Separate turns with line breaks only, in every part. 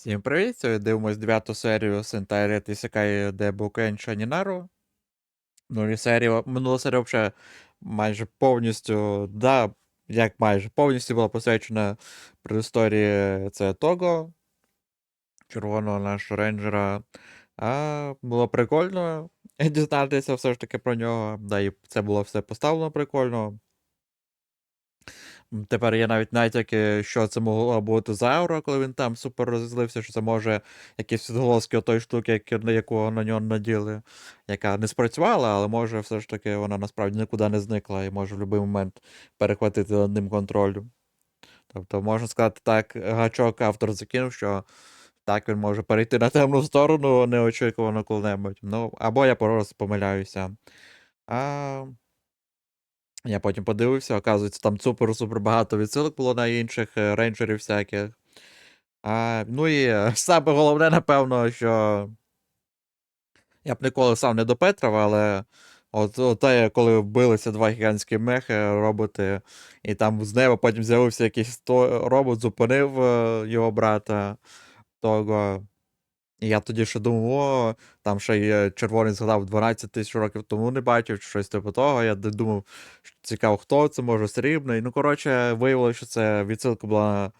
Всім привіт! Сьогодні дивимось дев'яту серію Сентайрет Ісекай де Букен Шанінару. Ну і серія, минула серія взагалі майже повністю, да, як майже повністю була посвячена предісторії це Того, червоного нашого рейнджера. А було прикольно дізнатися все ж таки про нього. Да, і це було все поставлено прикольно. Тепер є навіть натяки, що це могло бути за аура, коли він там супер розізлився, що це може якісь відголоски отої штуки, на яку на нього наділи, яка не спрацювала, але може все ж таки вона насправді нікуди не зникла і може в будь-який момент перехватити над ним контроль. Тобто, можна сказати так, гачок автор закинув, що так він може перейти на темну сторону неочікувано коли-небудь. Ну, або я просто помиляюся. А я потім подивився, оказується, там супер-супер багато відсилок було на інших е, рейнджерів всяких. А, ну і е, саме головне, напевно, що я б ніколи сам не до Петрова, але от, от те, коли вбилися два гігантські мехи, роботи, і там з неба потім з'явився якийсь робот, зупинив е, його брата того. Я тоді ще думав, о, там ще є червоний згадав 12 тисяч років тому не бачив, чи щось типу того. Я думав, цікаво, хто це, може, срібний. Ну, коротше, виявилося, що це відсилка була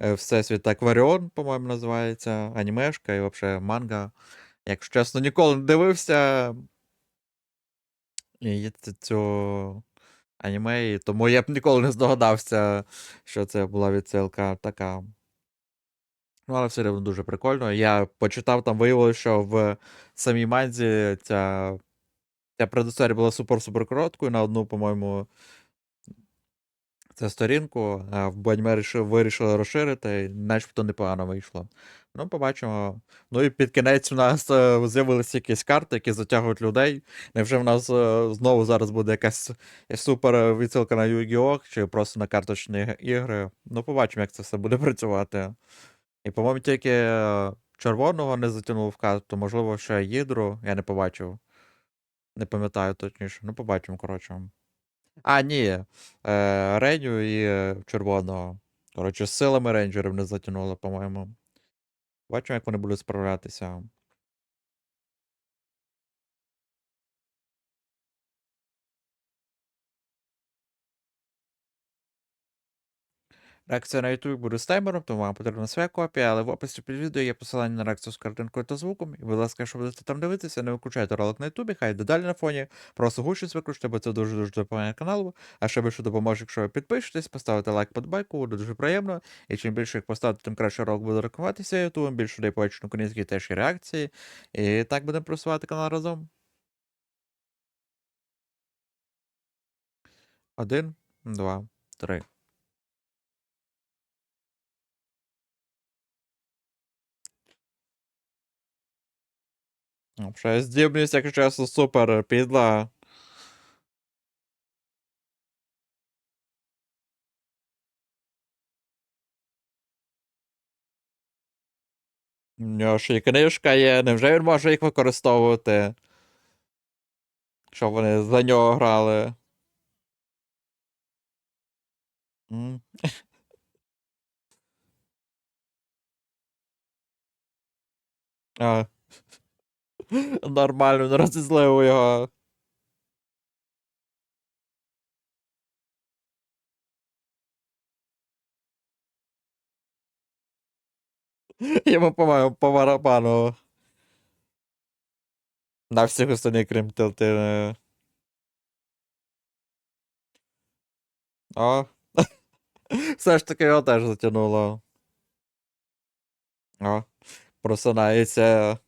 е, Всесвіт Акваріон, по-моєму, називається, анімешка і взагалі манга. Якщо чесно, ніколи не дивився і цю аніме, тому я б ніколи не здогадався, що це була відсилка така. Ну, але все рівно дуже прикольно. Я почитав, там виявилося, що в самій манзі ця, ця предісторія була супер-супер короткою на одну, по-моєму, це сторінку, а в Баньме вирішили, розширити, і начебто непогано вийшло. Ну, побачимо. Ну і під кінець у нас е, з'явилися якісь карти, які затягують людей. Невже в нас е, знову зараз буде якась супер відсилка на Yu-Gi-Oh! чи просто на карточні ігри? Ну, побачимо, як це все буде працювати. І, по-моєму, тільки е, червоного не затягнув в карту, можливо, ще їдру, я не побачив. Не пам'ятаю точніше. Ну, побачимо, коротше. А, ні. Е, Реню і е, червоного. Коротше, силами рейнджерів не затягнули, по-моєму. Бачимо, як вони будуть справлятися. Реакція на YouTube буде з таймером, тому вам потрібна своя копія, але в описі під відео є посилання на реакцію з картинкою та звуком. І, будь ласка, якщо будете там дивитися, не виключайте ролик на YouTube, хай йде далі на фоні. Просто гучність виключте, бо це дуже-дуже допомагає каналу. А ще більше допоможе, якщо ви підпишетесь, поставите лайк під байку, буде дуже приємно. І чим більше їх поставити, тим краще ролик буде рекомендуватися YouTube, більше людей побачить на українській теж і реакції. І так будемо просувати канал разом. Один, два, три. Вже здібність, якщо чесно, супер підла. У нього ще й книжка є, невже він може їх використовувати? Щоб вони за нього грали. М. А. Нормально, розізлив його. Йому, по-моєму, по барабану. На всіх остальних, крім Тилтини. О. Все ж таки його теж затягнуло. О. Просинається.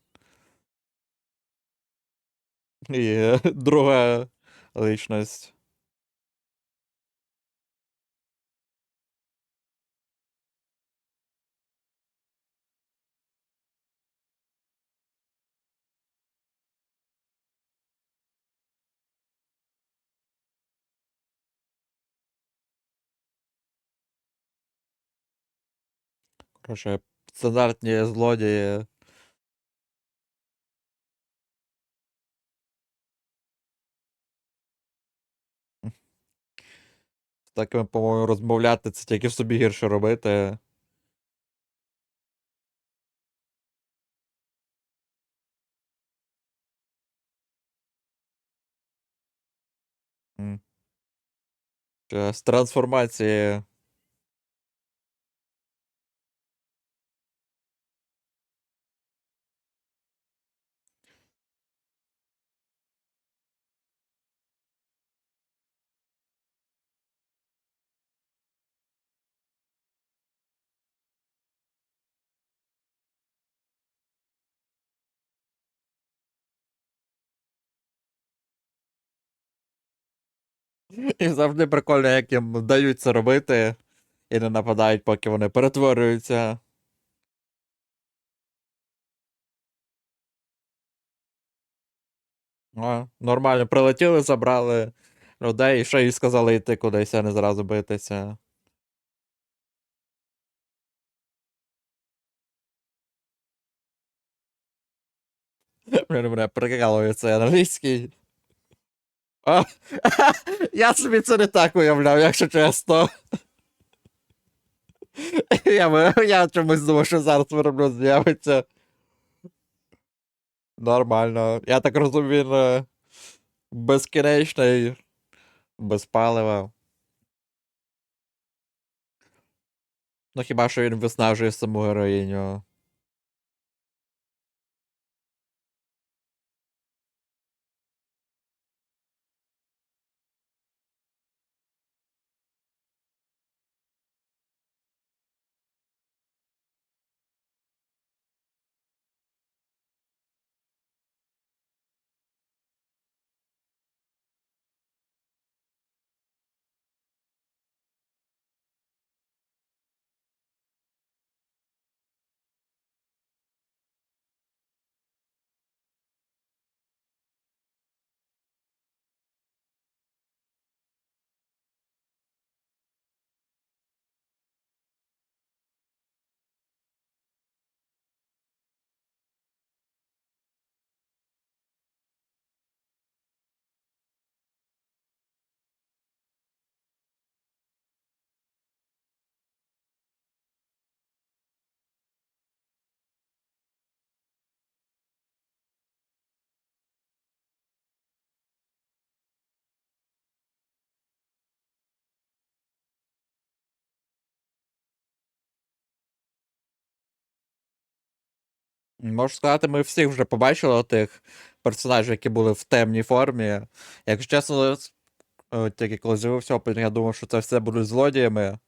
І друга личність. Короче, стандартні злодії. З такими, е, по-моєму, розмовляти це тільки собі гірше робити. М. Ще З трансформації І завжди прикольно, як їм дають це робити і не нападають, поки вони перетворюються. А, нормально, прилетіли, забрали людей, і ще й сказали йти кудись, а не зразу битися. Мене прикалує англійський. А, я собі це не так уявляв, якщо чесно. Я, я чомусь думав, що зараз вироблю з'явиться. Нормально. Я так розумію, е, безкінечний, без палива. Ну хіба що він виснажує саму героїню. Можу сказати, ми всіх вже побачили тих персонажів, які були в темній формі. Якщо чесно, е, тільки коли з'явився опит, я думав, що це все будуть злодіями,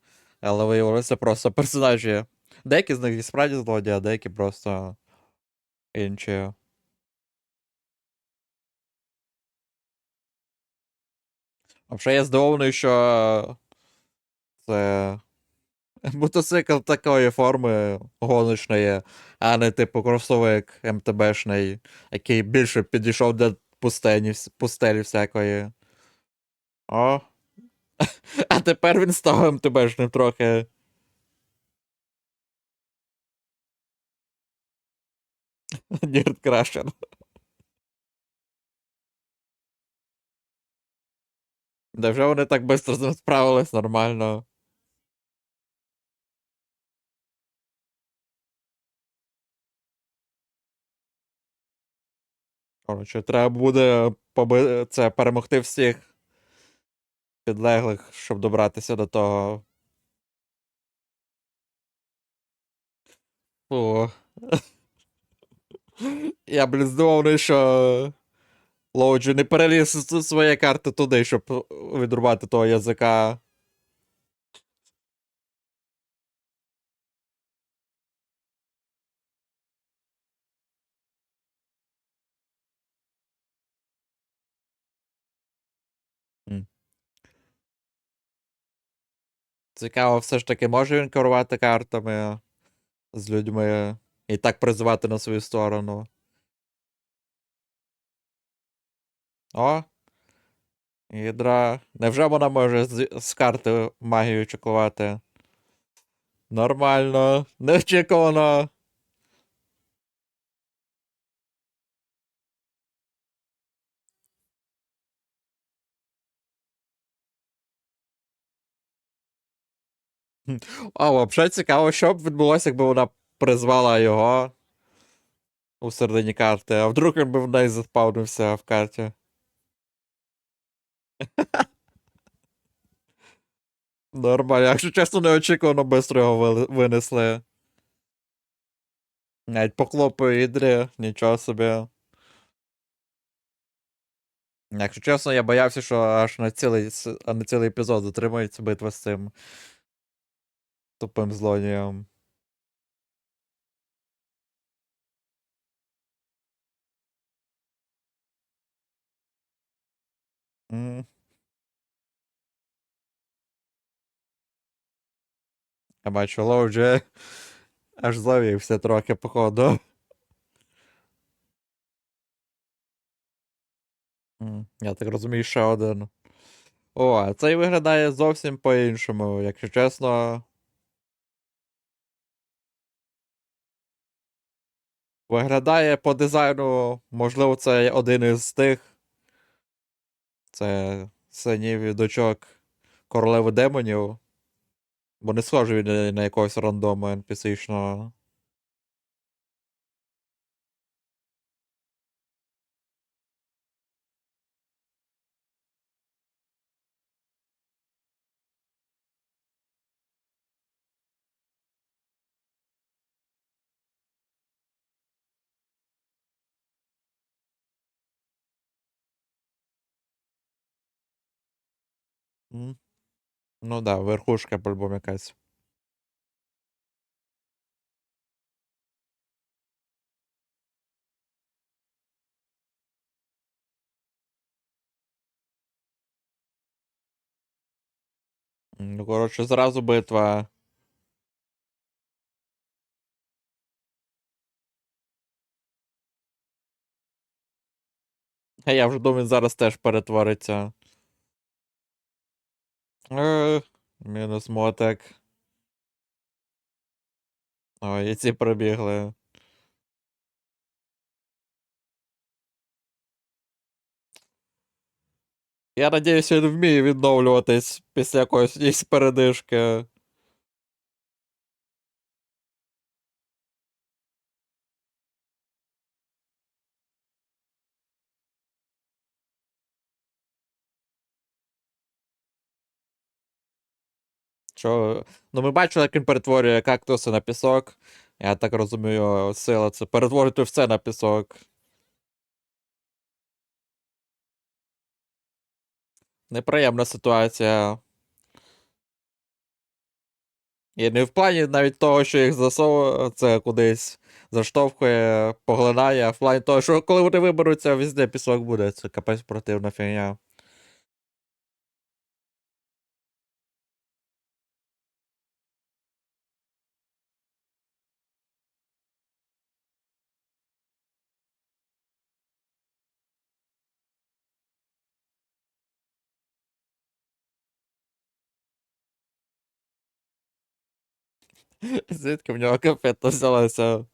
але виявилося просто персонажі. Деякі з них і справді злодії, а деякі просто інші. Ще я здивований, що це мотоцикл такої форми гоночної, а не типу кросовик МТБшний, який більше підійшов для пустені, пустелі всякої. О. А тепер він став МТБшним трохи. Дірт Крашер. Да вони так швидко з справились нормально. Коротше, треба буде поби... це, перемогти всіх підлеглих, щоб добратися до того. О. Я, блін, здивований, що Лоуджі не переліз з своєї карти туди, щоб відрубати того язика. Цікаво, все ж таки, може він керувати картами з людьми і так призивати на свою сторону. О! Гідра. Невже вона може з, з карти магію чекувати? Нормально. Неочікувано. А, взагалі цікаво, що б відбулося, якби вона призвала його у середині карти, а вдруг він би в неї заспавнився в карті. Нормально, якщо чесно, неочікувано швидко його винесли. Навіть по клопу ідрі, нічого собі. Якщо чесно, я боявся, що аж на цілий, на цілий епізод затримається битва з цим тупим злодієм. Я бачу, Лоу вже аж завівся трохи, походу. Я так розумію, ще один. О, а цей виглядає зовсім по-іншому, якщо чесно. Виглядає по дизайну, можливо, це один із тих. Це синів дочок королеви демонів. Бо не схожий він на якогось рандому NPC-шного. Ну да, верхушка по-любому якась. Ну, коротше, зразу битва. А я вже думаю, зараз теж перетвориться. Е, мінус мотик. Ой, і ці пробігли. Я надіюсь, він вміє відновлюватись після якоїсь передишки. Що... Ну, ми бачили, як він перетворює кактуси на пісок. Я так розумію, сила це перетворити все на пісок. Неприємна ситуація. І не в плані навіть того, що їх засовує, це кудись заштовхує, поглинає, а в плані того, що коли вони виберуться, везде пісок буде. Це капець противна фігня. Звідки в нього капета взялася?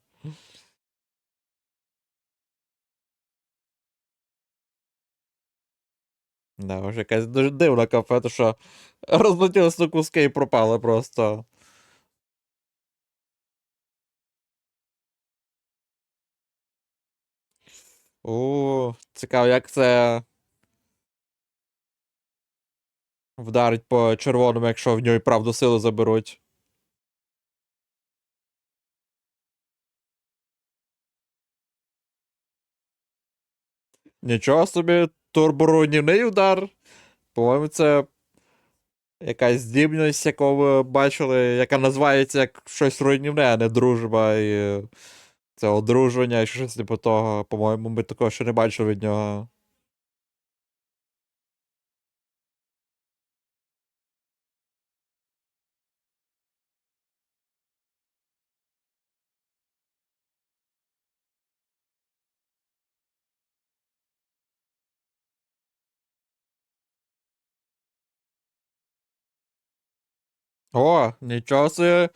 Да, вже якась дуже дивна кафета, що розлетілися на куски і пропали просто. У, цікаво, як це вдарить по червоному, якщо в нього і правду сили заберуть. Нічого собі, турборуйнівний удар. По-моєму, це якась здібність, яку ви бачили, яка називається як щось руйнівне, а не дружба і це одруження, і щось типу того. По-моєму, ми такого ще не бачили від нього. О, нічого себе.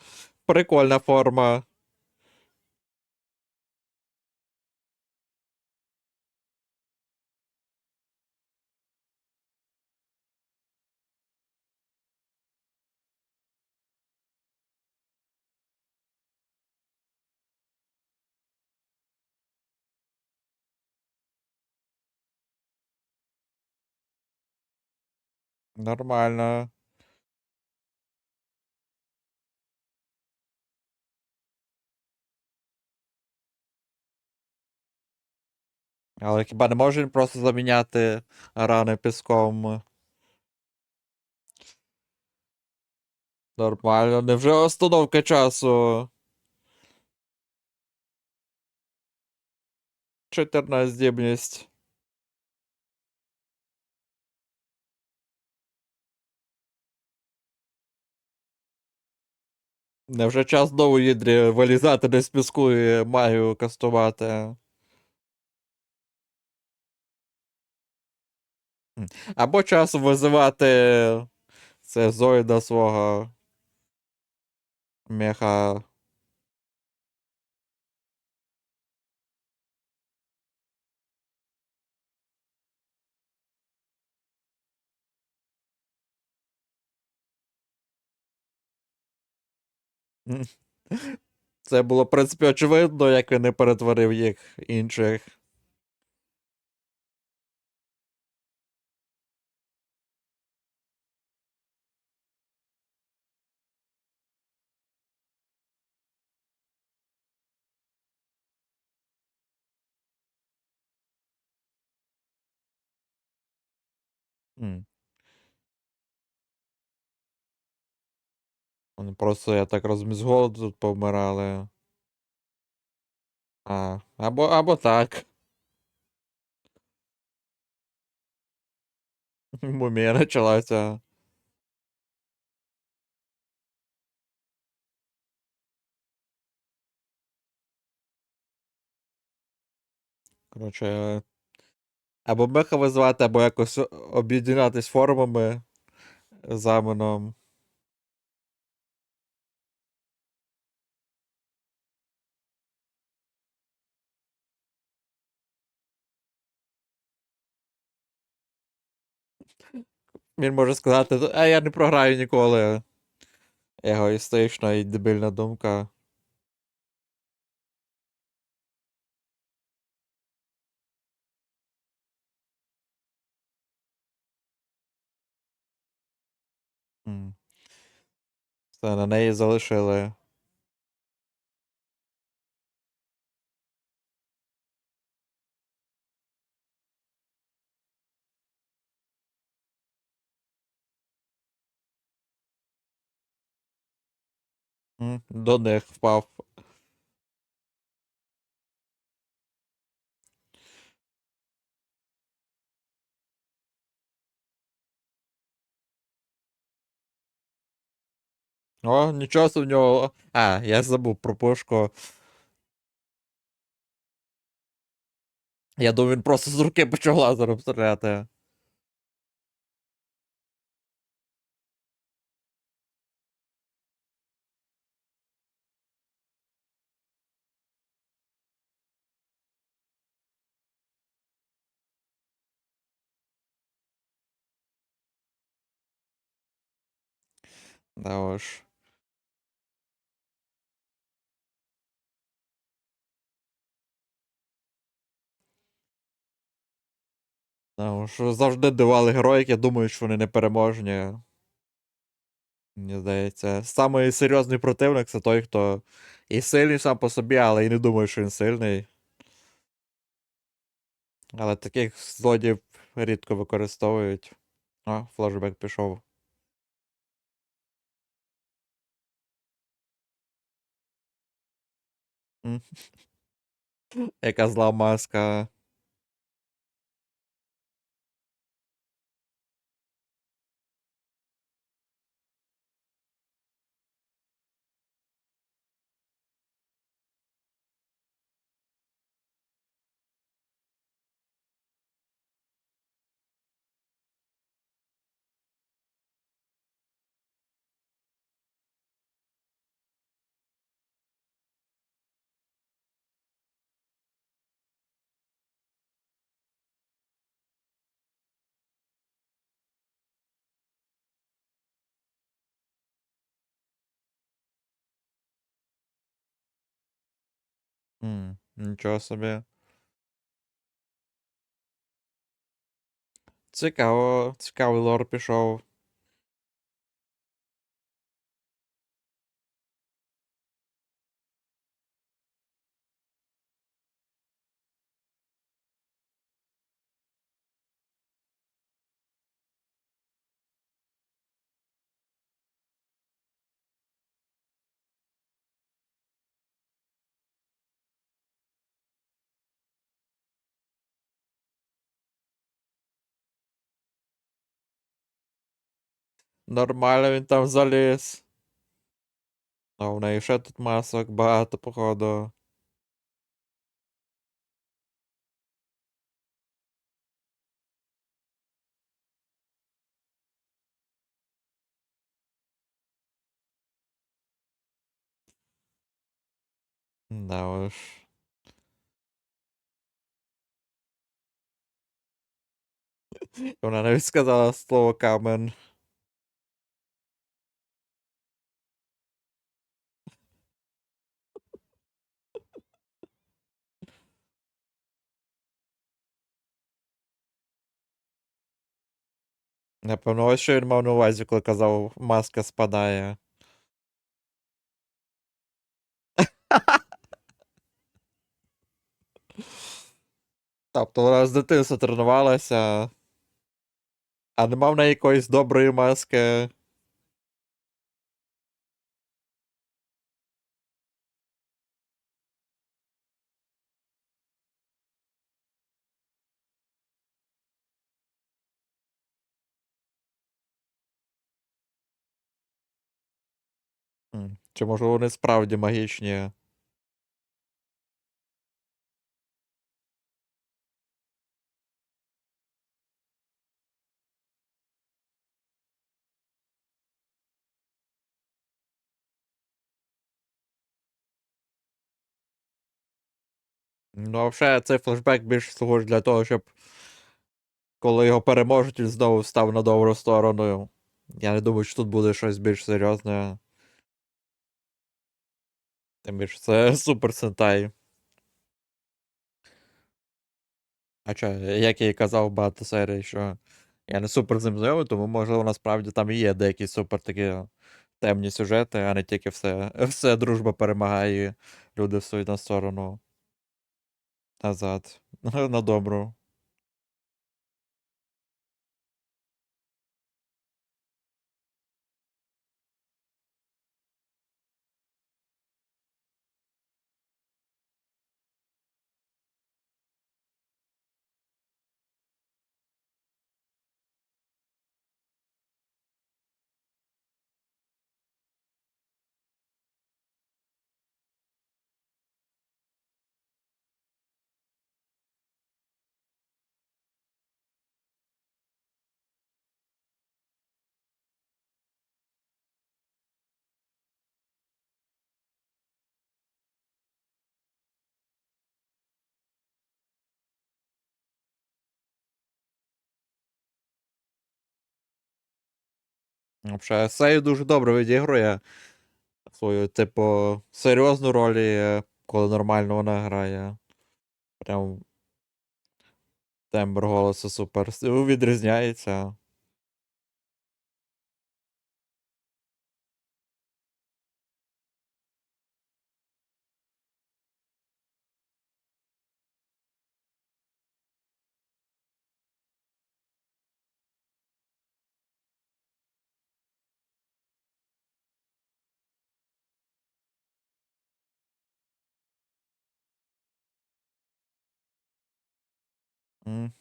Прикольна форма. Нормально. Але хіба не може він просто заміняти рани піском? Нормально, невже остановка часу? 14 здібність. Невже час знову їдрі вилізати десь піску і магію кастувати? Або час визивати це Зоїда свого меха. Це було, в принципі, очевидно, як він не перетворив їх інших. М. Вони просто, я так розумію, з голоду тут повмирали. А, або, або так. Мумія почалася. Коротше. Або меха визвати, або якось об'єднатись формами замином. Він може сказати, а я не програю ніколи. Егоїстична і дебільна думка. М. Все, на неї залишили. М, До них впав. О, нічого в нього. А, я забув про пушку. Я думаю, він просто з руки почав лазером стріляти. Да уж. Да уж. Завжди дивали герої, які думають, що вони непереможні. Мені здається, самий серйозний противник це той, хто і сильний сам по собі, але і не думає, що він сильний. Але таких злодіїв рідко використовують. О, флешбек пішов. Яка зла маска. М, Нічого собі. Цікаво, цікавий лор пішов. Нормально він там заліз. А в неї ще тут масок багато, походу. Да уж. Вона навіть сказала слово камен. Напевно, ось що він мав на увазі, коли казав, маска спадає. Тобто вона з дитинства тренувалася, а не мав на якоїсь доброї маски. Чи може вони справді магічні? Ну, а взагалі, цей флешбек більше служить для того, щоб коли його переможуть, він знову став на добру сторону. Я не думаю, що тут буде щось більш серйозне. Тим більше це Супер Сентай. А чо, як я і казав багато серій, що я не супер з ним знайомий, тому можливо насправді там і є деякі супер такі темні сюжети, а не тільки все, все дружба перемагає, і люди встають на сторону назад. На добру. Взагалі, Сей дуже добре відігрує свою, типу, серйозну роль, коли нормально вона грає. Прям тембр голосу супер. Відрізняється.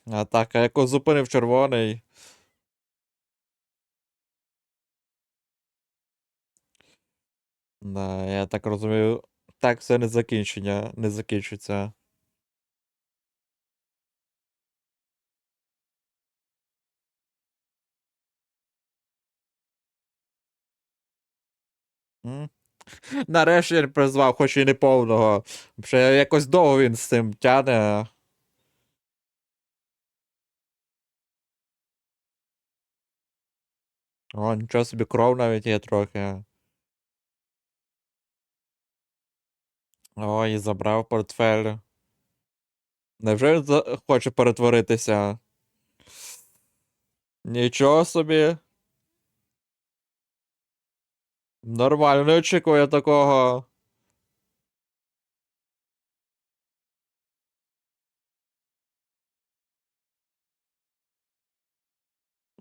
А так, а яко зупинив червоний. Да, я так розумію, так все не закінчення, не закінчиться. Нарешті він призвав, хоч і не повного. Вже якось довго він з цим тяне. О, нічого собі кров навіть є трохи. Ой, забрав портфель. Невже за- хоче перетворитися? Нічого собі. Нормально, не очікую такого.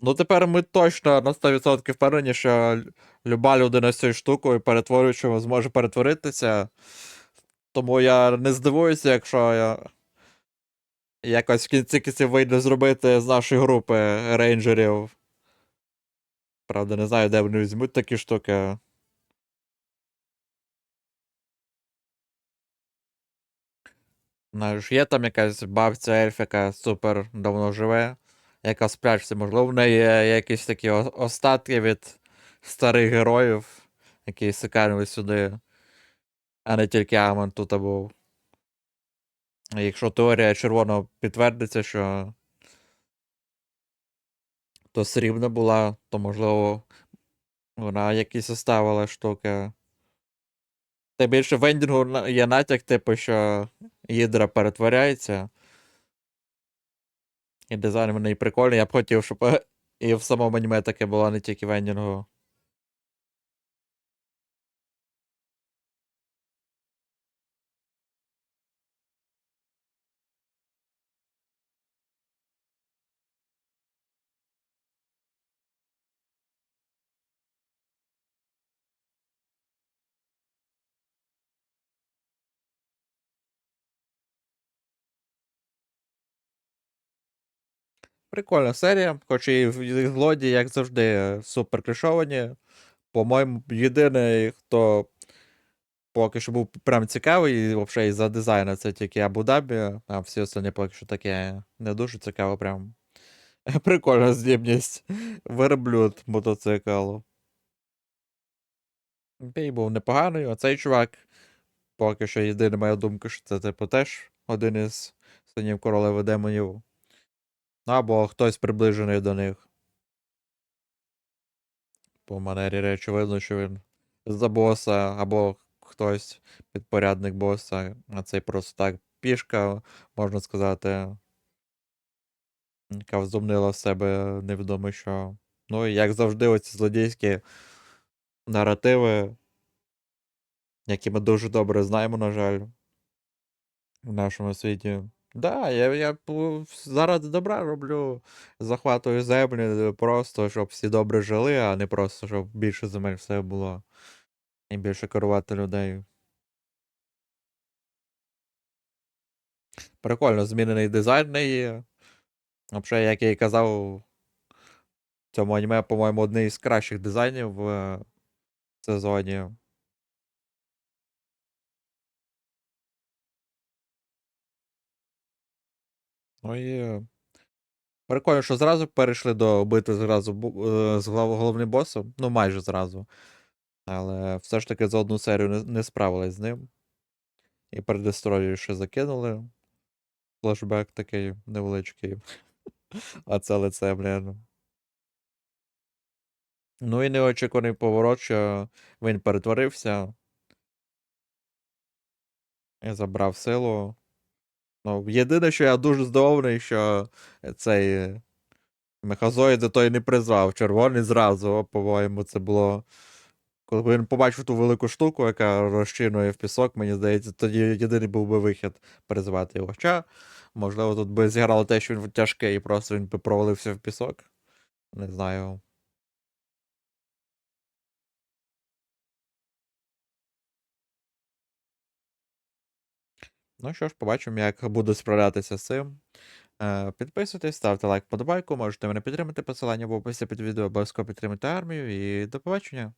Ну, тепер ми точно на 100% впевнені, що люба людина з цією штукою перетворюючою зможе перетворитися. Тому я не здивуюся, якщо я якось в кінці кінців вийде зробити з нашої групи рейнджерів Правда, не знаю, де вони візьмуть такі штуки. Знаєш, є там якась бабця ельф, яка супер давно живе, яка сплячеться. Можливо, в неї є якісь такі остатки від старих героїв, які сиканули сюди, а не тільки Амон тут був. Якщо теорія червоного підтвердиться, що то срібна була, то можливо вона якісь оставила штуки. Та більше в ендінгу є натяк, типу, що Гідра перетворяється. І дизайн в неї прикольний. Я б хотів, щоб і в самому аніме таке було, не тільки в ендінгу. Прикольна серія, хоч і в злоді, як завжди, супер кришовані. По-моєму, єдиний, хто поки що був прям цікавий, і взагалі за дизайна це тільки Абу-Дабі, а всі останні поки що таке не дуже цікаво, прям. Прикольна здібність. Верблюд мотоцикл. Бій був непоганий, а цей чувак. Поки що єдина моя думка, що це, типу, теж один із синів королеви демонів. Або хтось приближений до них. По манері речі видно, що він за боса, або хтось підпорядник боса, а цей просто так пішка, можна сказати. Яка взумнила в себе невідомо що. Ну і як завжди, оці злодійські наративи, які ми дуже добре знаємо, на жаль, в нашому світі. Да, я, я заради добра роблю, захватую землі, просто щоб всі добре жили, а не просто, щоб більше земель все було. І більше керувати людей. Прикольно, змінений дизайн в неї. Взагалі, як я і казав, в цьому аніме, по-моєму, одний із кращих дизайнів в е, сезоні. Ну прикольно, що зразу перейшли до бити зразу е, з головним босом. Ну, майже зразу. Але все ж таки за одну серію не, не справились з ним. І передестрою ще закинули. Флешбек такий невеличкий. А це лице, блін. Ну і неочікуваний поворот, що він перетворився. І забрав силу. Ну, єдине, що я дуже здивований, що цей мехазоїд той не призвав. Червоний зразу, по-моєму, це було. Коли він побачив ту велику штуку, яка розчинує в пісок, мені здається, тоді єдиний був би вихід призвати його. Хоча, можливо, тут би зіграло те, що він тяжкий і просто він би провалився в пісок. Не знаю. Ну що ж, побачимо, як буду справлятися з цим. Е, Підписуйтесь, ставте лайк, подобайку, можете мене підтримати посилання в описі під відео, обов'язково підтримати армію і до побачення.